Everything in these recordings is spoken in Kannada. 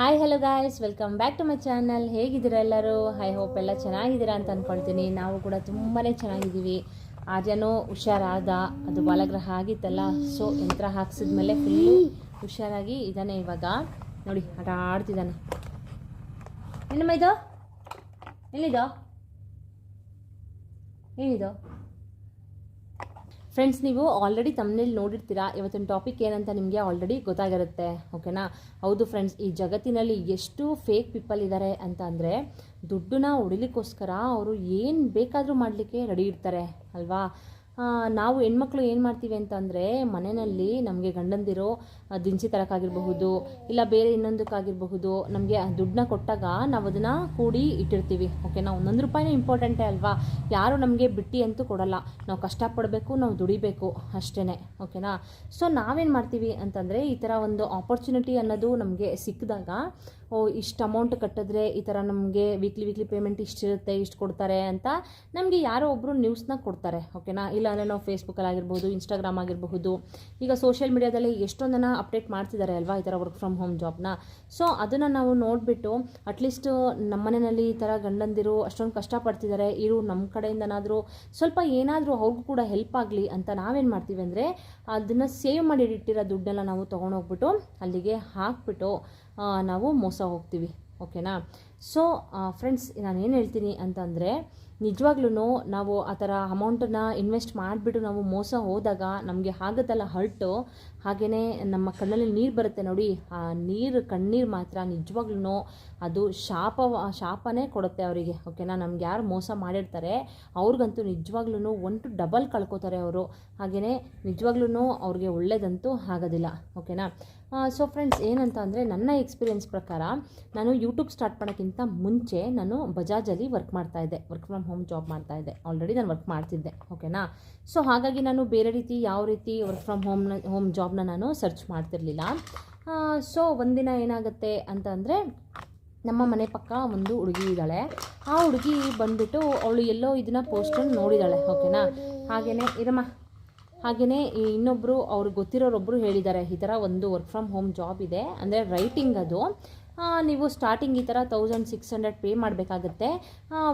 Hi hello guys welcome back to my channel ಹೇಗಿದ್ದೀರಾ ಎಲ್ಲರೂ? ಐ ಹೋಪ್ ಎಲ್ಲ ಚೆನ್ನಾಗಿದ್ದೀರಾ ಅಂತ ಅಂದ್ಕೊಳ್ತೀನಿ ನಾವು ಕೂಡ ತುಂಬಾ ಚೆನ್ನಾಗಿದ್ದೀವಿ. ಆರ್ಯನೂ ಹುಷಾರಾದ, ಅದು ಬಾಲಗ್ರಹ ಆಗಿತ್ತಲ್ಲ ಸೊ ಯಂತ್ರ ಹಾಕ್ಸಿದ್ಮೇಲೆ ಫುಲ್ಲು ಹುಷಾರಾಗಿ ಇದ್ದಾನೆ ಇವಾಗ. ನೋಡಿ, ಆಟ ಆಡ್ತಿದ್ದಾನೆ. ಏನಮ್ಮ ಇದು? ಎಲ್ಲಿದೋ? ಏನಿದು ಫ್ರೆಂಡ್ಸ್ ನೀವು ಆಲ್ರೆಡಿ ತಮ್ಮನೇಲಿ ನೋಡಿರ್ತೀರಾ? ಇವತ್ತಿನ ಟಾಪಿಕ್ ಏನಂತ ನಿಮಗೆ ಆಲ್ರೆಡಿ ಗೊತ್ತಾಗಿರುತ್ತೆ ಓಕೆನಾ ಹೌದು ಫ್ರೆಂಡ್ಸ್ ಈ ಜಗತ್ತಿನಲ್ಲಿ ಎಷ್ಟು ಫೇಕ್ ಪೀಪಲ್ ಇದ್ದಾರೆ ಅಂತ ಅಂದರೆ, ದುಡ್ಡನ್ನ ಹೊಡಿಲಿಕ್ಕೋಸ್ಕರ ಅವರು ಏನು ಬೇಕಾದರೂ ಮಾಡಲಿಕ್ಕೆ ರೆಡಿ ಇರ್ತಾರೆ, ಅಲ್ವಾ? ನಾವು ಹೆಣ್ಮಕ್ಳು ಏನು ಮಾಡ್ತೀವಿ ಅಂತಂದರೆ ಮನೆಯಲ್ಲಿ ನಮಗೆ ಗಂಡಂದಿರೋ ದಿನಸಿ ತರಕ್ಕಾಗಿರಬಹುದು ಇಲ್ಲ ಬೇರೆ ಇನ್ನೊಂದಕ್ಕಾಗಿರಬಹುದು, ನಮಗೆ ದುಡ್ಡನ್ನ ಕೊಟ್ಟಾಗ ನಾವು ಅದನ್ನು ಕೂಡಿ ಇಟ್ಟಿರ್ತೀವಿ. ಓಕೆನಾ ಒಂದೊಂದು ರೂಪಾಯಿನೇ ಇಂಪಾರ್ಟೆಂಟೇ ಅಲ್ವಾ? ಯಾರು ನಮಗೆ ಬಿಟ್ಟಿ ಅಂತೂ ಕೊಡಲ್ಲ. ನಾವು ಕಷ್ಟಪಡಬೇಕು ನಾವು ದುಡಿಬೇಕು ಅಷ್ಟೇ ಓಕೆನಾ ಸೊ ನಾವೇನು ಮಾಡ್ತೀವಿ ಅಂತಂದರೆ ಈ ಥರ ಒಂದು ಆಪರ್ಚುನಿಟಿ ಅನ್ನೋದು ನಮಗೆ ಸಿಕ್ಕಿದಾಗ ಓ, ಇಷ್ಟು ಅಮೌಂಟ್ ಕಟ್ಟಿದ್ರೆ ಈ ಥರ ನಮಗೆ ವೀಕ್ಲಿ ವೀಕ್ಲಿ ಪೇಮೆಂಟ್ ಇಷ್ಟಿರುತ್ತೆ ಇಷ್ಟು ಕೊಡ್ತಾರೆ ಅಂತ ನಮಗೆ ಯಾರೋ ಒಬ್ಬರು ನ್ಯೂಸ್ನ ಕೊಡ್ತಾರೆ ಓಕೆನಾ ಇಲ್ಲಾಂದರೆ ನಾವು ಫೇಸ್ಬುಕ್ಕಲ್ಲಿ ಆಗಿರ್ಬೋದು ಇನ್ಸ್ಟಾಗ್ರಾಮ್ ಆಗಿರಬಹುದು. ಈಗ ಸೋಷಿಯಲ್ ಮೀಡಿಯಾದಲ್ಲಿ ಎಷ್ಟೊಂದನ್ನ ಅಪ್ಡೇಟ್ ಮಾಡ್ತಿದ್ದಾರೆ ಅಲ್ವಾ ಈ ಥರ ವರ್ಕ್ ಫ್ರಮ್ ಹೋಮ್ ಜಾಬ್ನ ಸೊ ಅದನ್ನು ನಾವು ನೋಡಿಬಿಟ್ಟು ಅಟ್ಲೀಸ್ಟ್ ನಮ್ಮ ಮನೆಯಲ್ಲಿ ಈ ಥರ ಗಂಡಂದಿರು ಅಷ್ಟೊಂದು ಕಷ್ಟಪಡ್ತಿದ್ದಾರೆ ಇರು ನಮ್ಮ ಕಡೆಯಿಂದನಾದರೂ ಸ್ವಲ್ಪ ಏನಾದರೂ ಅವ್ರಿಗೂ ಕೂಡ ಹೆಲ್ಪ್ ಆಗಲಿ ಅಂತ ನಾವೇನು ಮಾಡ್ತೀವಿ ಅಂದರೆ ಅದನ್ನು ಸೇವ್ ಮಾಡಿ ಇಟ್ಟಿರೋ ದುಡ್ಡೆಲ್ಲ ನಾವು ತೊಗೊಂಡೋಗ್ಬಿಟ್ಟು ಅಲ್ಲಿಗೆ ಹಾಕ್ಬಿಟ್ಟು ನಾವು ಮೋಸ ಹೋಗ್ತೀವಿ, ಓಕೆನಾ? ಸೊ ಫ್ರೆಂಡ್ಸ್ ನಾನು ಏನು ಹೇಳ್ತೀನಿ ಅಂತಂದರೆ ನಿಜವಾಗ್ಲೂ ನಾವು ಆ ಥರ ಅಮೌಂಟನ್ನು ಇನ್ವೆಸ್ಟ್ ಮಾಡಿಬಿಟ್ಟು ನಾವು ಮೋಸ ಹೋದಾಗ ನಮಗೆ ಆಗುತ್ತಲ್ಲ ಹರ್ಟು ಹಾಗೆಯೇ ನಮ್ಮ ಕಣ್ಣಲ್ಲಿ ನೀರು ಬರುತ್ತೆ ನೋಡಿ, ಆ ನೀರು, ಕಣ್ಣೀರು ಮಾತ್ರ ನಿಜವಾಗ್ಲೂ ಅದು ಶಾಪ, ಶಾಪನೇ ಕೊಡುತ್ತೆ ಅವರಿಗೆ, ಓಕೆನಾ? ನಮ್ಗೆ ಯಾರು ಮೋಸ ಮಾಡಿರ್ತಾರೆ, ಅವ್ರಿಗಂತೂ ನಿಜವಾಗ್ಲೂ ಟು ಡಬಲ್ ಕಳ್ಕೊತಾರೆ ಅವರು ಹಾಗೆಯೇ ನಿಜವಾಗ್ಲೂ ಅವ್ರಿಗೆ ಒಳ್ಳೆಯದಂತೂ ಆಗೋದಿಲ್ಲ, ಓಕೆನಾ? ಸೊ ಫ್ರೆಂಡ್ಸ್ ಏನಂತ ಅಂದರೆ ನನ್ನ ಎಕ್ಸ್ಪೀರಿಯನ್ಸ್ ಪ್ರಕಾರ ನಾನು ಯೂಟ್ಯೂಬ್ ಸ್ಟಾರ್ಟ್ ಮಾಡೋಕ್ಕಿಂತ ಮುಂಚೆ ನಾನು ಬಜಾಜಲ್ಲಿ ವರ್ಕ್ ಮಾಡ್ತಾ ಇದ್ದೆ. ವರ್ಕ್ ಫ್ರಮ್ ಹೋಮ್ ಜಾಬ್ ಮಾಡ್ತಾ ಇದ್ದೆ. ಆಲ್ರೆಡಿ ನಾನು ವರ್ಕ್ ಮಾಡ್ತಿದ್ದೆ. ಓಕೆನಾ ಸೊ ಹಾಗಾಗಿ ನಾನು ಬೇರೆ ರೀತಿ, ಯಾವ ರೀತಿ ವರ್ಕ್ ಫ್ರಮ್ ಹೋಮ್ನ ಹೋಮ್ ಜಾಬ್ನ ನಾನು ಸರ್ಚ್ ಮಾಡ್ತಿರ್ಲಿಲ್ಲ. ಸೊ ಒಂದಿನ ಏನಾಗುತ್ತೆ ಅಂತಂದರೆ ನಮ್ಮ ಮನೆ ಪಕ್ಕ ಒಂದು ಹುಡುಗಿ ಇದ್ದಾಳೆ. ಆ ಹುಡುಗಿ ಬಂದುಬಿಟ್ಟು ಅವಳು ಎಲ್ಲೋ ಇದನ್ನ ಪೋಸ್ಟನ್ನು ನೋಡಿದ್ದಾಳೆ ಓಕೆನಾ ಹಾಗೆಯೇ ಇರಮ್ಮ. ಹಾಗೆಯೇ ಇನ್ನೊಬ್ಬರು ಅವ್ರಿಗೆ ಗೊತ್ತಿರೋರೊಬ್ಬರು ಹೇಳಿದ್ದಾರೆ, ಈ ಥರ ಒಂದು ವರ್ಕ್ ಫ್ರಮ್ ಹೋಮ್ ಜಾಬ್ ಇದೆ. ಅಂದರೆ ರೈಟಿಂಗ್ ಅದು. ನೀವು ಸ್ಟಾರ್ಟಿಂಗ್ ಈ ಥರ ತೌಸಂಡ್ ಸಿಕ್ಸ್ ಹಂಡ್ರೆಡ್ ಪೇ ಮಾಡಬೇಕಾಗತ್ತೆ.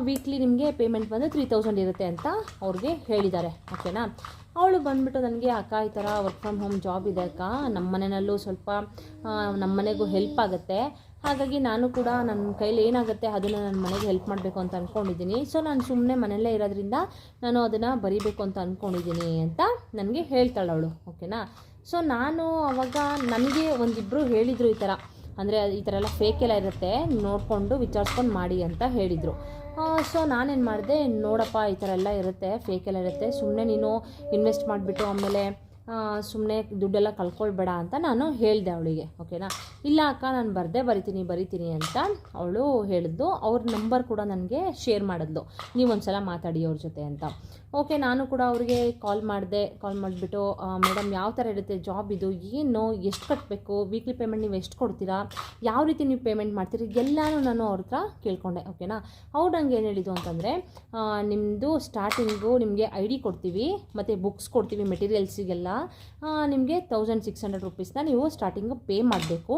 ವೀಕ್ಲಿ ನಿಮಗೆ ಪೇಮೆಂಟ್ ಬಂದು ತ್ರೀ ತೌಸಂಡ್ ಇರುತ್ತೆ ಅಂತ ಅವ್ರಿಗೆ ಹೇಳಿದ್ದಾರೆ. ಓಕೆನಾ ಅವಳು ಬಂದ್ಬಿಟ್ಟು ನನಗೆ, ಅಕ್ಕ, ಈ ಥರ ವರ್ಕ್ ಫ್ರಮ್ ಹೋಮ್ ಜಾಬ್ ಇದೆ ಅಕ್ಕ. ನಮ್ಮ ಮನೆಯಲ್ಲೂ ಸ್ವಲ್ಪ ನಮ್ಮ ಮನೆಗೂ ಹೆಲ್ಪ್ ಆಗುತ್ತೆ. ಹಾಗಾಗಿ ನಾನು ಕೂಡ ನನ್ನ ಕೈಲಿ ಏನಾಗುತ್ತೆ ಅದನ್ನು ನನ್ನ ಮನೆಗೆ ಹೆಲ್ಪ್ ಮಾಡಬೇಕು ಅಂತ ಅಂದ್ಕೊಂಡಿದ್ದೀನಿ ಸೊ ನಾನು ಸುಮ್ಮನೆ ಮನೆಯಲ್ಲೇ ಇರೋದ್ರಿಂದ ನಾನು ಅದನ್ನು ಬರೀಬೇಕು ಅಂತ ಅಂದ್ಕೊಂಡಿದ್ದೀನಿ ಅಂತ ನನಗೆ ಹೇಳ್ತಾಳೆ ಅವಳು. ಓಕೆನಾ ಸೊ ನಾನು ಅವಾಗ ನನಗೆ ಒಂದಿಬ್ಬರು ಹೇಳಿದರು ಈ ಥರ ಅಂದರೆ ಈ ಥರ ಎಲ್ಲ ಫೇಕ್ ಎಲ್ಲ ಇರುತ್ತೆ, ನೋಡಿಕೊಂಡು ವಿಚಾರಿಸ್ಕೊಂಡು ಮಾಡಿ ಅಂತ ಹೇಳಿದರು. ಸೊ ನಾನೇನು ಮಾಡಿದೆ, ನೋಡಪ್ಪ, ಈ ಥರ ಎಲ್ಲ ಇರುತ್ತೆ ಫೇಕ್ ಎಲ್ಲ ಇರುತ್ತೆ ಸುಮ್ಮನೆ ನೀನು ಇನ್ವೆಸ್ಟ್ ಮಾಡಿಬಿಟ್ಟು ಆಮೇಲೆ ಸುಮ್ಮನೆ ದುಡ್ಡೆಲ್ಲ ಕಳ್ಕೊಳ್ಬೇಡ ಅಂತ ನಾನು ಹೇಳಿದೆ ಅವಳಿಗೆ ಓಕೆನಾ ಇಲ್ಲ ಅಕ್ಕ, ನಾನು ಬರದೆ, ಬರಿತೀನಿ ಬರಿತೀನಿ ಅಂತ ಅವಳು ಹೇಳಿದ್ದು. ಅವ್ರ ನಂಬರ್ ಕೂಡ ನನಗೆ ಶೇರ್ ಮಾಡಿದ್ಲು. ನೀವೊಂದು ಸಲ ಮಾತಾಡಿ ಅವ್ರ ಜೊತೆ ಅಂತ. ಓಕೆ, ನಾನು ಕೂಡ ಅವ್ರಿಗೆ ಕಾಲ್ ಮಾಡಿದೆ, ಕಾಲ್ ಮಾಡಿಬಿಟ್ಟು ಮೇಡಮ್, ಯಾವ ಥರ ಇರುತ್ತೆ ಜಾಬ್ ಇದು? ಏನು? ಎಷ್ಟು ಕಟ್ಟಬೇಕು ವೀಕ್ಲಿ ಪೇಮೆಂಟ್ ನೀವು ಎಷ್ಟು ಕೊಡ್ತೀರಾ? ಯಾವ ರೀತಿ ನೀವು ಪೇಮೆಂಟ್ ಮಾಡ್ತೀರಿ? ಎಲ್ಲನೂ ನಾನು ಅವ್ರ ಹತ್ರ ಕೇಳ್ಕೊಂಡೆ, ಓಕೆನಾ? ಅವ್ರು ನಂಗೆ ಏನು ಹೇಳಿದ್ದು ಅಂತಂದರೆ ನಿಮ್ಮದು ಸ್ಟಾರ್ಟಿಂಗು ನಿಮಗೆ ಐ ಡಿ ಕೊಡ್ತೀವಿ, ಮತ್ತು ಬುಕ್ಸ್ ಕೊಡ್ತೀವಿ, ಮೆಟೀರಿಯಲ್ಸಿಗೆಲ್ಲ. ನಿಮಗೆ ತೌಸಂಡ್ ಸಿಕ್ಸ್ ಹಂಡ್ರೆಡ್ ರುಪೀಸ್ನ ನೀವು ಸ್ಟಾರ್ಟಿಂಗು ಪೇ ಮಾಡಬೇಕು.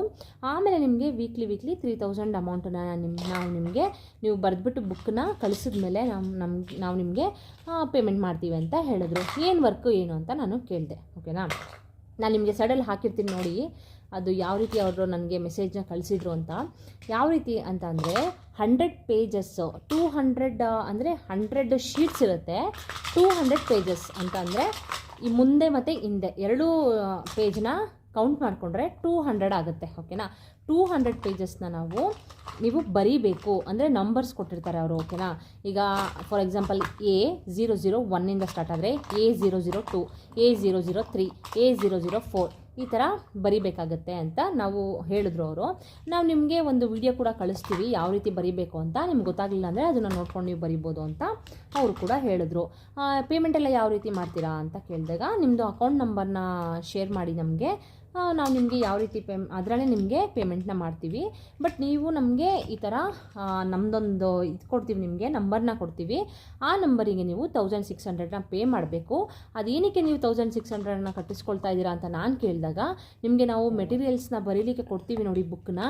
ಆಮೇಲೆ ನಿಮಗೆ ವೀಕ್ಲಿ ವೀಕ್ಲಿ ತ್ರೀ ತೌಸಂಡ್ ಅಮೌಂಟನ್ನ ನಿಮ್ಮ ನಾವು ನಿಮಗೆ, ನೀವು ಬರೆದ್ಬಿಟ್ಟು ಬುಕ್ಕನ್ನ ಕಳಿಸಿದ ಮೇಲೆ ನಮ್ಮ ನಮ್ಗೆ, ನಾವು ನಿಮಗೆ ಪೇಮೆಂಟ್ ಮಾಡ್ತೀವಿ ಅಂತ ಹೇಳಿದ್ರು. ಏನು ವರ್ಕು ಏನು ಅಂತ ನಾನು ಕೇಳಿದೆ ಓಕೆನಾ ನಾನು ನಿಮಗೆ ಸಡಲ್ ಹಾಕಿರ್ತೀನಿ ನೋಡಿ, ಅದು ಯಾವ ರೀತಿ ಅವರು ನನಗೆ ಮೆಸೇಜ್ನ ಕಳಿಸಿದ್ರು ಅಂತ. ಯಾವ ರೀತಿ ಅಂತ ಅಂದರೆ ಹಂಡ್ರೆಡ್ ಪೇಜಸ್ಸು ಟೂ ಹಂಡ್ರೆಡ್ ಅಂದರೆ ಹಂಡ್ರೆಡ್ ಶೀಟ್ಸ್ ಇರುತ್ತೆ. ಟೂ ಹಂಡ್ರೆಡ್ ಪೇಜಸ್ ಅಂತ ಅಂದರೆ, ಈ ಮುಂದೆ ಮತ್ತು ಹಿಂದೆ ಎರಡೂ ಪೇಜ್ನ ಕೌಂಟ್ ಮಾಡಿಕೊಂಡ್ರೆ ಟೂ ಹಂಡ್ರೆಡ್ ಆಗುತ್ತೆ ಓಕೆನಾ ಟೂ ಹಂಡ್ರೆಡ್ ಪೇಜಸ್ನ ನಾವು ನೀವು ಬರೀಬೇಕು ಅಂದರೆ ನಂಬರ್ಸ್ ಕೊಟ್ಟಿರ್ತಾರೆ ಅವರು ಓಕೆನಾ ಈಗ for example A zero zero ಒನ್ನಿಂದ start ಆದರೆ A zero zero two A zero zero three A zero zero four ಈ ಥರ ಬರಿಬೇಕಾಗತ್ತೆ ಅಂತ ನಾವು ಹೇಳಿದ್ರು ಅವರು. ನಾವು ನಿಮಗೆ ಒಂದು ವಿಡಿಯೋ ಕೂಡ ಕಳಿಸ್ತೀವಿ, ಯಾವ ರೀತಿ ಬರಿಬೇಕು ಅಂತ. ನಿಮ್ಗೆ ಗೊತ್ತಾಗಲಿಲ್ಲ ಅಂದರೆ ಅದನ್ನು ನೋಡ್ಕೊಂಡು ನೀವು ಬರಿಬೋದು ಅಂತ ಅವರು ಕೂಡ ಹೇಳಿದ್ರು. ಪೇಮೆಂಟ್ ಎಲ್ಲ ಯಾವ ರೀತಿ ಮಾಡ್ತೀರಾ ಅಂತ ಕೇಳಿದಾಗ ನಿಮ್ಮದು ಅಕೌಂಟ್ ನಂಬರ್ನ ಶೇರ್ ಮಾಡಿ ನಮಗೆ. ನಾವು ನಿಮಗೆ ಯಾವ ರೀತಿ ಪೇ ಅದರಲ್ಲೇ ನಿಮಗೆ ಪೇಮೆಂಟ್ನ ಮಾಡ್ತೀವಿ. ಬಟ್ ನೀವು ನಮಗೆ ಈ ಥರ ನಮ್ಮದೊಂದು ಇದು ಕೊಡ್ತೀವಿ ನಿಮಗೆ ನಂಬರ್ನ ಕೊಡ್ತೀವಿ. ಆ ನಂಬರಿಗೆ ನೀವು ತೌಸಂಡ್ ಸಿಕ್ಸ್ ಹಂಡ್ರೆಡ್ನ ಪೇ ಮಾಡಬೇಕು. ಅದೇನಕ್ಕೆ ನೀವು ತೌಸಂಡ್ ಸಿಕ್ಸ್ ಹಂಡ್ರೆಡ್ನ ಕಟ್ಟಿಸ್ಕೊಳ್ತಾ ಇದ್ದೀರಾ ಅಂತ ನಾನು ಕೇಳಿದಾಗ, ನಿಮಗೆ ನಾವು ಮೆಟೀರಿಯಲ್ಸ್ನ ಬರೀಲಿಕ್ಕೆ ಕೊಡ್ತೀವಿ ನೋಡಿ ಬುಕ್ನ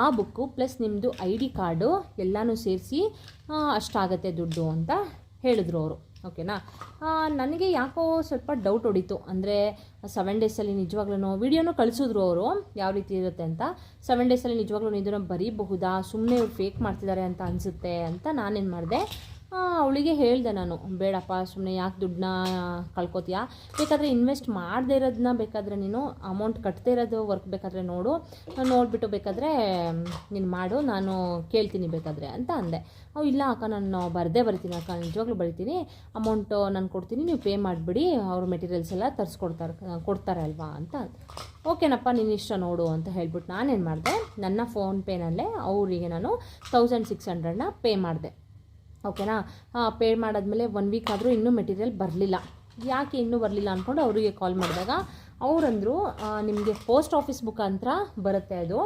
ಆ ಬುಕ್ಕು ಪ್ಲಸ್ ನಿಮ್ಮದು ಐ ಡಿ ಕಾರ್ಡು ಎಲ್ಲನೂ ಸೇರಿಸಿ ಅಷ್ಟಾಗತ್ತೆ ದುಡ್ಡು ಅಂತ ಹೇಳಿದ್ರು ಅವರು. ಓಕೆನಾ? ನನಗೆ ಯಾಕೋ ಸ್ವಲ್ಪ ಡೌಟ್ ಹೊಡಿತು. ಅಂದರೆ ಸೆವೆನ್ ಡೇಸಲ್ಲಿ ನಿಜವಾಗ್ಲೂ ವಿಡಿಯೋನೂ ಕಳಿಸಿದ್ರು ಅವರು. ಯಾವ ರೀತಿ ಇರುತ್ತೆ ಅಂತ. ಸೆವೆನ್ ಡೇಸಲ್ಲಿ ನಿಜವಾಗ್ಲೂ ಇದನ್ನು ಬರೀಬಹುದಾ? ಸುಮ್ಮನೆ ಫೇಕ್ ಮಾಡ್ತಿದ್ದಾರೆ ಅಂತ ಅನಿಸುತ್ತೆ ಅಂತ ನಾನೇನು ಮಾಡಿದೆ. ಅವಳಿಗೆ ಹೇಳಿದೆ ನಾನು, ಬೇಡಪ್ಪ ಸುಮ್ಮನೆ ಯಾಕೆ ದುಡ್ಡನ್ನ ಕಳ್ಕೊತೀಯಾ? ಬೇಕಾದರೆ ಇನ್ವೆಸ್ಟ್ ಮಾಡದೇ ಇರೋದನ್ನ ಬೇಕಾದರೆ ನೀನು ಅಮೌಂಟ್ ಕಟ್ಟದೇ ಇರೋದು ವರ್ಕ್ ಬೇಕಾದರೆ ನೋಡು. ನೋಡಿಬಿಟ್ಟು ಬೇಕಾದರೆ ನೀನು ಮಾಡು, ನಾನು ಕೇಳ್ತೀನಿ ಬೇಕಾದರೆ ಅಂತ ಅಂದೆ. ಅವು, ಇಲ್ಲ ಅಕ್ಕ, ನಾನು ಬರದೇ ಬರ್ತೀನಿ ಅಕ್ಕ, ನಿಜವಾಗ್ಲೂ ಬರಿತೀನಿ. ಅಮೌಂಟು ನಾನು ಕೊಡ್ತೀನಿ, ನೀವು ಪೇ ಮಾಡಿಬಿಡಿ, ಅವ್ರ ಮೆಟೀರಿಯಲ್ಸ್ ಎಲ್ಲ ತರಿಸ್ಕೊಡ್ತಾರೆ, ಕೊಡ್ತಾರೆ ಅಲ್ವಾ ಅಂತ ಓಕೆನಪ್ಪ, ನೀನು ಇಷ್ಟ ನೋಡು ಅಂತ ಹೇಳ್ಬಿಟ್ಟು ನಾನೇನು ಮಾಡಿದೆ, ನನ್ನ ಫೋನ್ಪೇನಲ್ಲೇ ಅವರಿಗೆ ನಾನು ತೌಸಂಡ್ ಸಿಕ್ಸ್ ಹಂಡ್ರೆಡ್ನ ಪೇ ಮಾಡಿದೆ. ಓಕೆನಾ? ಪೇ ಮಾಡಾದ್ಮೇಲೆ ಒನ್ ವೀಕ್ ಆದರೂ ಇನ್ನೂ ಮೆಟೀರಿಯಲ್ ಬರಲಿಲ್ಲ. ಯಾಕೆ ಇನ್ನೂ ಬರಲಿಲ್ಲ ಅಂದ್ಕೊಂಡು ಅವರಿಗೆ ಕಾಲ್ ಮಾಡಿದಾಗ, ಅವರಂದರು ನಿಮಗೆ ಪೋಸ್ಟ್ ಆಫೀಸ್ ಮುಖಾಂತರ ಬರುತ್ತೆ ಅದು.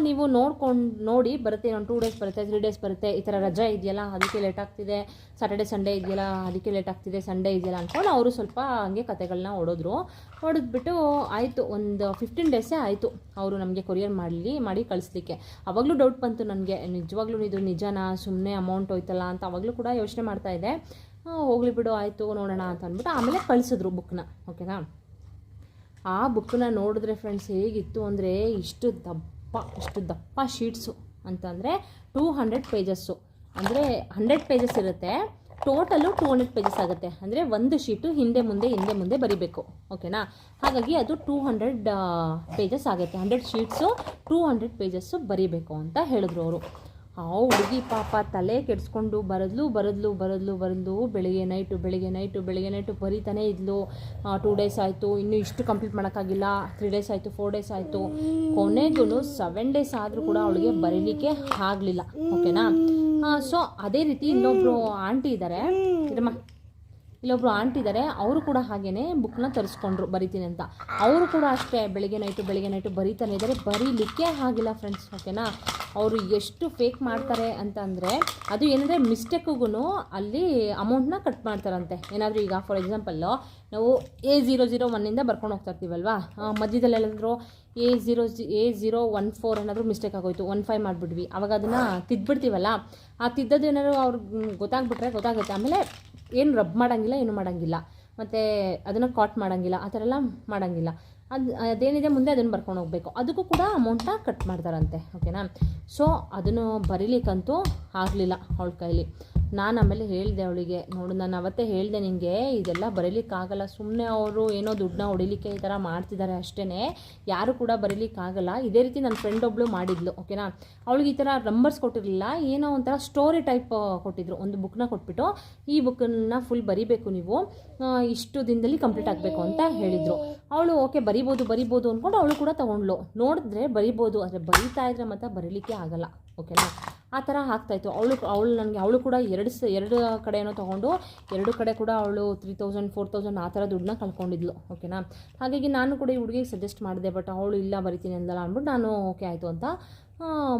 ನೀವು ನೋಡ್ಕೊಂಡು ನೋಡಿ ಬರುತ್ತೆ ಇನ್ನೊಂದು ಟೂ ಡೇಸ್ ಬರುತ್ತೆ ತ್ರೀ ಡೇಸ್ ಬರುತ್ತೆ ಈ ಥರ ರಜೆ ಇದೆಯಲ್ಲ ಅದಕ್ಕೆ ಲೇಟ್ ಆಗ್ತಿದೆ ಸ್ಯಾಟರ್ಡೆ ಸಂಡೇ ಇದೆಯಲ್ಲ ಅದಕ್ಕೆ ಲೇಟ್ ಆಗ್ತಿದೆ ಸಂಡೇ ಇದೆಯಲ್ಲ ಅಂದ್ಕೊಂಡು ಅವರು ಸ್ವಲ್ಪ ಹಂಗೆ ಕತೆಗಳನ್ನ ಹೊಡೋದ್ರು. ಹೊಡೆದ್ಬಿಟ್ಟು ಆಯಿತು ಒಂದು ಫಿಫ್ಟೀನ್ ಡೇಸೇ ಆಯಿತು ಅವರು ನಮಗೆ ಕೊರಿಯರ್ ಮಾಡಲಿ ಮಾಡಿ ಕಳಿಸ್ಲಿಕ್ಕೆ. ಅವಾಗಲೂ ಡೌಟ್ ಬಂತು ನನಗೆ ನಿಜವಾಗ್ಲೂ ಇದು ನಿಜನಾ ಸುಮ್ಮನೆ ಅಮೌಂಟ್ ಹೋಯ್ತಲ್ಲ ಅಂತ ಅವಾಗಲೂ ಕೂಡ ಯೋಚನೆ ಮಾಡ್ತಾ ಇದ್ದೆ. ಆ, ಹೋಗ್ಲಿ ಬಿಡು ಆಯಿತು ನೋಡೋಣ ಅಂತ ಅಂದ್ಬಿಟ್ಟು ಆಮೇಲೆ ಕಳಿಸಿದ್ರು ಬುಕ್ನ ಓಕೆನಾ ಆ ಬುಕ್ನ ನೋಡಿದ್ರೆ ಫ್ರೆಂಡ್ಸ್ ಹೇಗಿತ್ತು ಅಂದರೆ ಇಷ್ಟು ದಪ್ಪ ಇಷ್ಟು ದಪ್ಪ ಶೀಟ್ಸು ಅಂತಂದರೆ ಟೂ ಹಂಡ್ರೆಡ್ ಪೇಜಸ್ಸು ಅಂದರೆ ಹಂಡ್ರೆಡ್ ಪೇಜಸ್ ಇರುತ್ತೆ. ಟೋಟಲು ಟೂ ಹಂಡ್ರೆಡ್ ಪೇಜಸ್ ಆಗುತ್ತೆ. ಅಂದರೆ ಒಂದು ಶೀಟು ಹಿಂದೆ ಮುಂದೆ ಹಿಂದೆ ಮುಂದೆ ಬರಿಬೇಕು. ಓಕೆನಾ? ಹಾಗಾಗಿ ಅದು ಟೂ ಹಂಡ್ರೆಡ್ ಪೇಜಸ್ ಆಗುತ್ತೆ. Hundred sheets two hundred pages ಬರಿಬೇಕು ಅಂತ ಹೇಳಿದ್ರು ಅವರು. ಆ ಹುಡುಗಿ ಪಾಪ ತಲೆ ಕೆಡಿಸ್ಕೊಂಡು ಬರದ್ಲು ಬರದ್ಲು ಬರದ್ಲು ಬರದ್ಲು. ಬೆಳಿಗ್ಗೆ ನೈಟು ಬೆಳಿಗ್ಗೆ ನೈಟು ಬೆಳಿಗ್ಗೆ ನೈಟು ಬರೀತಾನೆ ಇದ್ಲು. ಟೂ ಡೇಸ್ ಆಯಿತು. ಇನ್ನೂ ಇಷ್ಟು ಕಂಪ್ಲೀಟ್ ಮಾಡೋಕ್ಕಾಗಿಲ್ಲ. ತ್ರೀ ಡೇಸ್ ಆಯಿತು ಫೋರ್ ಡೇಸ್ ಆಯಿತು. ಕೊನೆಗೂ ಸೆವೆನ್ ಡೇಸ್ ಆದರೂ ಕೂಡ ಅವಳಿಗೆ ಬರೀಲಿಕ್ಕೆ ಆಗಲಿಲ್ಲ. ಓಕೆನಾ ಸೊ ಅದೇ ರೀತಿ ಇನ್ನೊಬ್ಬರು ಆಂಟಿ ಇದ್ದಾರೆ ಇರಮ್ಮ. ಇಲ್ಲೊಬ್ರು ಆಂಟಿದ್ದಾರೆ ಅವರು ಕೂಡ ಹಾಗೇನೆ ಬುಕ್ನ ತರಿಸ್ಕೊಂಡ್ರು ಬರಿತೀನಿ ಅಂತ. ಅವರು ಕೂಡ ಅಷ್ಟೇ ಬೆಳಗ್ಗೆ ನೈಟು ಬೆಳಗ್ಗೆ ನೈಟು ಬರೀತಾನೆ ಇದ್ದಾರೆ ಬರೀಲಿಕ್ಕೆ ಆಗಿಲ್ಲ ಫ್ರೆಂಡ್ಸ್ ಓಕೆನಾ ಅವರು ಎಷ್ಟು ಫೇಕ್ ಮಾಡ್ತಾರೆ ಅಂತ ಅಂದರೆ ಅದು ಏನಂದರೆ ಮಿಸ್ಟೇಕ್ಗೂ ಅಲ್ಲಿ ಅಮೌಂಟ್ನ ಕಟ್ ಮಾಡ್ತಾರಂತೆ. ಏನಾದರೂ ಈಗ ಫಾರ್ ಎಕ್ಸಾಂಪಲ್ಲು ನಾವು ಎ ಝೀರೋ ಝೀರೋ ಒನ್ನಿಂದ ಬರ್ಕೊಂಡು ಹೋಗ್ತಾ ಇರ್ತೀವಲ್ವಾ? ಮಧ್ಯದಲ್ಲಿ ಎಲ್ಲಾದರೂ A zero A zero one four ಏನಾದರೂ ಮಿಸ್ಟೇಕ್ ಆಗೋಯ್ತು. ಒನ್ ಫೈವ್ ಮಾಡಿಬಿಡ್ವಿ ಅವಾಗ ಅದನ್ನು ತಿದ್ಬಿಡ್ತೀವಲ್ಲ? ಆ ತಿದ್ದದ್ದು ಏನಾದ್ರು ಅವ್ರಿಗೆ ಗೊತ್ತಾಗ್ಬಿಟ್ರೆ ಗೊತ್ತಾಗುತ್ತೆ. ಆಮೇಲೆ ಏನು ರಬ್ ಮಾಡೋಂಗಿಲ್ಲ, ಏನು ಮಾಡೋಂಗಿಲ್ಲ. ಮತ್ತು ಅದನ್ನು ಕಾಟ್ ಮಾಡೋಂಗಿಲ್ಲ, ಆ ಥರ ಎಲ್ಲ ಮಾಡೋಂಗಿಲ್ಲ. ಅದು, ಅದೇನಿದೆ ಮುಂದೆ ಅದನ್ನು ಬರ್ಕೊಂಡು ಹೋಗಬೇಕು. ಅದಕ್ಕೂ ಕೂಡ ಅಮೌಂಟ್ನ ಕಟ್ ಮಾಡ್ತಾರಂತೆ ಓಕೆನಾ ಸೊ ಅದನ್ನು ಬರೀಲಿಕ್ಕಂತೂ ಆಗಲಿಲ್ಲ ಅವಳ ಕೈಲಿ. ನಾನು ಆಮೇಲೆ ಹೇಳಿದೆ ಅವಳಿಗೆ, ನೋಡು ನಾನು ಅವತ್ತೇ ಹೇಳಿದೆ ನಿನಗೆ ಇದೆಲ್ಲ ಬರೀಲಿಕ್ಕಾಗಲ್ಲ. ಸುಮ್ಮನೆ ಅವರು ಏನೋ ದುಡ್ಡನ್ನ ಹೊಡಿಲಿಕ್ಕೆ ಈ ಥರ ಮಾಡ್ತಿದ್ದಾರೆ ಅಷ್ಟೇ ಯಾರು ಕೂಡ ಬರೀಲಿಕ್ಕಾಗಲ್ಲ. ಇದೇ ರೀತಿ ನನ್ನ ಫ್ರೆಂಡ್ ಒಬ್ಳು ಮಾಡಿದ್ಲು ಓಕೆನಾ ಅವಳಿಗೆ ಈ ಥರ ನಂಬರ್ಸ್ ಕೊಟ್ಟಿರಲಿಲ್ಲ. ಏನೋ ಒಂಥರ ಸ್ಟೋರಿ ಟೈಪ್ ಕೊಟ್ಟಿದ್ರು. ಒಂದು ಬುಕ್ನ ಕೊಟ್ಬಿಟ್ಟು, ಈ ಬುಕ್ಕನ್ನ ಫುಲ್ ಬರಿಬೇಕು ನೀವು. ಇಷ್ಟು ದಿನದಲ್ಲಿ ಕಂಪ್ಲೀಟ್ ಆಗಬೇಕು ಅಂತ ಹೇಳಿದರು. ಅವಳು ಓಕೆ ಬರಿಬೋದು ಬರಿಬೋದು ಅಂದ್ಕೊಂಡು ಅವಳು ಕೂಡ ತೊಗೊಂಡ್ಲು ನೋಡಿದ್ರೆ ಬರಿಬೋದು, ಆದರೆ ಬರೀತಾ ಇದ್ರೆ ಮಾತ್ರ ಬರೀಲಿಕ್ಕೆ ಆಗಲ್ಲ. ಓಕೆನಾ ಆ ಥರ ಆಗ್ತಾಯಿತ್ತು ಅವಳು ಅವಳು ನನಗೆ, ಅವಳು ಕೂಡ ಎರಡು ಸ, ಎರಡು ಕಡೆಯೂ ತೊಗೊಂಡು, ಎರಡು ಕಡೆ ಕೂಡ ಅವಳು ತ್ರೀ ತೌಸಂಡ್ ಫೋರ್ ತೌಸಂಡ್ ಆ ಥರ ದುಡ್ಡನ್ನ ಕಳ್ಕೊಂಡಿದ್ಲು. ಓಕೆನಾ ಹಾಗಾಗಿ ನಾನು ಕೂಡ ಈ ಹುಡುಗಿಗೆ ಸಜೆಸ್ಟ್ ಮಾಡಿದೆ ಬಟ್ ಅವಳು ಇಲ್ಲ ಬರಿತೀನಿ ಅಂದಲ್ಲ ಅಂದ್ಬಿಟ್ಟು ನಾನು ಓಕೆ ಆಯಿತು ಅಂತ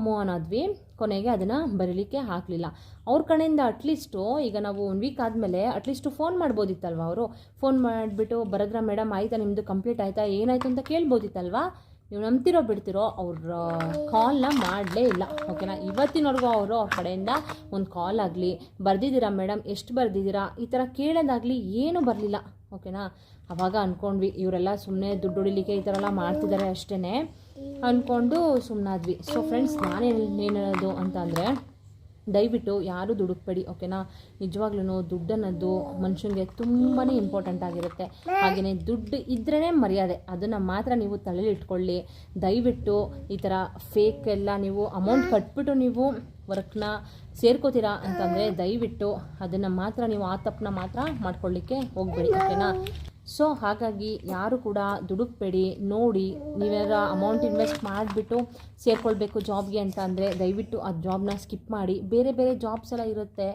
ಮೋಹನ್ ಆದ್ವಿ. ಕೊನೆಗೆ ಅದನ್ನು ಬರೀಲಿಕ್ಕೆ ಹಾಕಲಿಲ್ಲ. ಅವ್ರ ಕಡೆಯಿಂದ ಅಟ್ಲೀಸ್ಟು ಈಗ ನಾವು ಒನ್ ವೀಕ್ ಆದಮೇಲೆ ಅಟ್ಲೀಸ್ಟು ಫೋನ್ ಮಾಡ್ಬೋದಿತ್ತಲ್ವ ಅವರು? ಫೋನ್ ಮಾಡಿಬಿಟ್ಟು ಬರದ್ರ ಮೇಡಮ್ ಆಯಿತಾ ನಿಮ್ಮದು ಕಂಪ್ಲೀಟ್ ಆಯಿತಾ? ಏನಾಯಿತು ಅಂತ ಕೇಳ್ಬೋದಿತ್ತಲ್ವಾ? ನೀವು ನಂಬ್ತಿರೋ ಬಿಡ್ತಿರೋ ಅವ್ರ ಕಾಲ್ನ ಮಾಡಲೇ ಇಲ್ಲ. ಓಕೆನಾ ಇವತ್ತಿನವರೆಗೂ ಅವರು ಅವ್ರ ಕಡೆಯಿಂದ ಒಂದು ಕಾಲ್ ಆಗಲಿ, ಬರ್ದಿದ್ದೀರಾ ಮೇಡಮ್ ಎಷ್ಟು ಬರ್ದಿದ್ದೀರಾ? ಈ ಥರ ಕೇಳೋದಾಗಲಿ ಏನೂ ಬರಲಿಲ್ಲ. ಓಕೆನಾ ಅವಾಗ ಅಂದ್ಕೊಂಡ್ವಿ ಇವರೆಲ್ಲ ಸುಮ್ಮನೆ ದುಡ್ಡು ಹೊಡಿಲಿಕ್ಕೆ ಈ ಥರ ಎಲ್ಲ ಮಾಡ್ತಿದ್ದಾರೆ ಅಷ್ಟೇ ಅಂದ್ಕೊಂಡು ಸುಮ್ಮನಾದ್ವಿ ಸೊ ಫ್ರೆಂಡ್ಸ್ ನಾನೇನು ಹೇಳೋದು ಅಂತ ಅಂದರೆ ದಯವಿಟ್ಟು ಯಾರೂ ದುಡುಕ್ಬೇಡಿ ಓಕೆನಾ ನಿಜವಾಗ್ಲೂ ದುಡ್ಡು ಅನ್ನೋದು ಮನುಷ್ಯನಿಗೆ ತುಂಬಾ ಇಂಪಾರ್ಟೆಂಟ್ ಆಗಿರುತ್ತೆ. ಹಾಗೆಯೇ ದುಡ್ಡು ಇದ್ರೇ ಮರ್ಯಾದೆ, ಅದನ್ನು ಮಾತ್ರ ನೀವು ತಲೆಯಲ್ಲಿ ಇಟ್ಕೊಳ್ಳಿ. ದಯವಿಟ್ಟು ಈ ಥರ ಫೇಕ್ ಎಲ್ಲ ನೀವು ಅಮೌಂಟ್ ಕಟ್ಬಿಟ್ಟು ನೀವು ವರ್ಕ್ನ ಸೇರ್ಕೋತೀರಾ ಅಂತಂದರೆ ದಯವಿಟ್ಟು ಅದನ್ನು ಮಾತ್ರ ನೀವು ಆ ತಪ್ಪನ್ನ ಮಾತ್ರ ಮಾಡ್ಕೊಳ್ಳಿಕ್ಕೆ ಹೋಗಬೇಡಿ ಓಕೆನಾ ಸೊ ಹಾಗಾಗಿ ಯಾರು ಕೂಡ ದುಡುಕ್ಬೇಡಿ, ನೋಡಿ ನೀವೇನಾರ ಅಮೌಂಟ್ ಇನ್ವೆಸ್ಟ್ ಮಾಡಿಬಿಟ್ಟು ಸೇರ್ಕೊಳ್ಬೇಕು ಜಾಬ್ಗೆ ಅಂತ ಅಂದರೆ ದಯವಿಟ್ಟು ಆ ಜಾಬ್ನ ಸ್ಕಿಪ್ ಮಾಡಿ. ಬೇರೆ ಬೇರೆ ಜಾಬ್ಸ್ ಎಲ್ಲ ಇರುತ್ತೆ,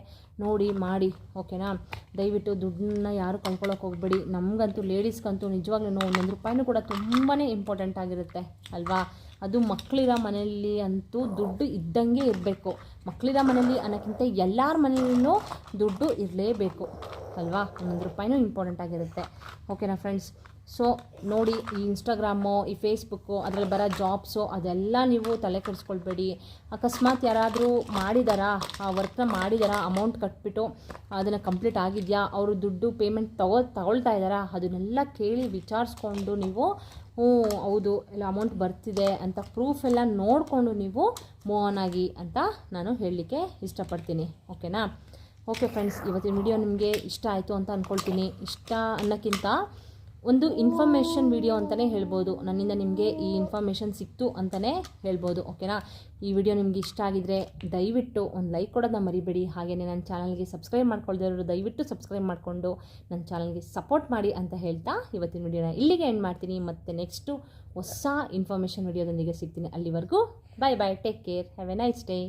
ನೋಡಿ ಮಾಡಿ ಓಕೆನಾ ದಯವಿಟ್ಟು ದುಡ್ಡನ್ನ ಯಾರು ಕಳ್ಕೊಳ್ಳೋಕೆ ಹೋಗ್ಬೇಡಿ. ನಮಗಂತೂ ಲೇಡೀಸ್ಗಂತೂ ನಿಜವಾಗ್ಲೂ ಒಂದೊಂದು ರೂಪಾಯಿನೂ ಕೂಡ ತುಂಬಾ ಇಂಪಾರ್ಟೆಂಟ್ ಆಗಿರುತ್ತೆ, ಅಲ್ವಾ? ಅದು ಮಕ್ಕಳಿರೋ ಮನೆಯಲ್ಲಿ ಅಂತೂ ದುಡ್ಡು ಇದ್ದಂಗೆ ಇರಬೇಕು. ಮಕ್ಕಳಿರೋ ಮನೆಯಲ್ಲಿ ಅನ್ನೋಕ್ಕಿಂತ ಎಲ್ಲರ ಮನೆಯಲ್ಲೂ ದುಡ್ಡು ಇರಲೇಬೇಕು. ಅಲ್ವಾ? ಒಂದೊಂದು ರೂಪಾಯಿನೂ ಇಂಪಾರ್ಟೆಂಟ್ ಆಗಿರುತ್ತೆ. ಓಕೆನಾ ಫ್ರೆಂಡ್ಸ್ ಸೊ ನೋಡಿ, ಈ ಇನ್ಸ್ಟಾಗ್ರಾಮು ಈ ಫೇಸ್ಬುಕ್ಕು ಅದರಲ್ಲಿ ಬರೋ ಜಾಬ್ಸು ಅದೆಲ್ಲ ನೀವು ತಲೆ ಕೆಡಿಸ್ಕೊಳ್ಬೇಡಿ. ಅಕಸ್ಮಾತ್ ಯಾರಾದರೂ ಮಾಡಿದಾರಾ? ಆ ವರ್ಕ್ನ ಮಾಡಿದಾರಾ? ಅಮೌಂಟ್ ಕಟ್ಬಿಟ್ಟು ಅದನ್ನು ಕಂಪ್ಲೀಟ್ ಆಗಿದೆಯಾ? ಅವರು ದುಡ್ಡು ಪೇಮೆಂಟ್ ತಗೋ, ತಗೊಳ್ತಾ ಇದ್ದಾರಾ? ಅದನ್ನೆಲ್ಲ ಕೇಳಿ ವಿಚಾರಿಸ್ಕೊಂಡು ನೀವು, ಹ್ಞೂ, ಹೌದು, ಎಲ್ಲ ಅಮೌಂಟ್ ಬರ್ತಿದೆ ಅಂತ ಪ್ರೂಫ್ ಎಲ್ಲ ನೋಡಿಕೊಂಡು ನೀವು ಮೂವ್ ಆನ್ ಆಗಿ ಅಂತ ನಾನು ಹೇಳಲಿಕ್ಕೆ ಇಷ್ಟಪಡ್ತೀನಿ. ಓಕೆನಾ ಓಕೆ ಫ್ರೆಂಡ್ಸ್ ಇವತ್ತಿನ ವಿಡಿಯೋ ನಿಮಗೆ ಇಷ್ಟ ಆಯಿತು ಅಂತ ಅಂದ್ಕೊಳ್ತೀನಿ ಇಷ್ಟ ಅನ್ನೋಕ್ಕಿಂತ ಒಂದು ಇನ್ಫಾರ್ಮೇಷನ್ ವಿಡಿಯೋ ಅಂತಲೇ ಹೇಳ್ಬೋದು. ನನ್ನಿಂದ ನಿಮಗೆ ಈ ಇನ್ಫಾರ್ಮೇಷನ್ ಸಿಕ್ತು ಅಂತಲೇ ಹೇಳ್ಬೋದು ಓಕೆನಾ ಈ ವಿಡಿಯೋ ನಿಮಗೆ ಇಷ್ಟ ಆಗಿದ್ರೆ ದಯವಿಟ್ಟು ಒಂದು ಲೈಕ್ ಕೊಡೋದನ್ನ ಮರಿಬೇಡಿ. ಹಾಗೆಯೇ ನನ್ನ ಚಾನಲ್ಗೆ ಸಬ್ಸ್ಕ್ರೈಬ್ ಮಾಡ್ಕೊಳ್ದೇ ಇರೋರು ದಯವಿಟ್ಟು ಸಬ್ಸ್ಕ್ರೈಬ್ ಮಾಡಿಕೊಂಡು ನನ್ನ ಚಾನಲ್ಗೆ ಸಪೋರ್ಟ್ ಮಾಡಿ ಅಂತ ಹೇಳ್ತಾ ಇವತ್ತಿನ ವಿಡಿಯೋನ ಇಲ್ಲಿಗೆ ಎಂಡ್ ಮಾಡ್ತೀನಿ. ಮತ್ತು ನೆಕ್ಸ್ಟು ಹೊಸ ಇನ್ಫಾರ್ಮೇಷನ್ ವಿಡಿಯೋದೊಂದಿಗೆ ಸಿಗ್ತೀನಿ ಅಲ್ಲಿವರೆಗೂ. Bye bye take care have a nice day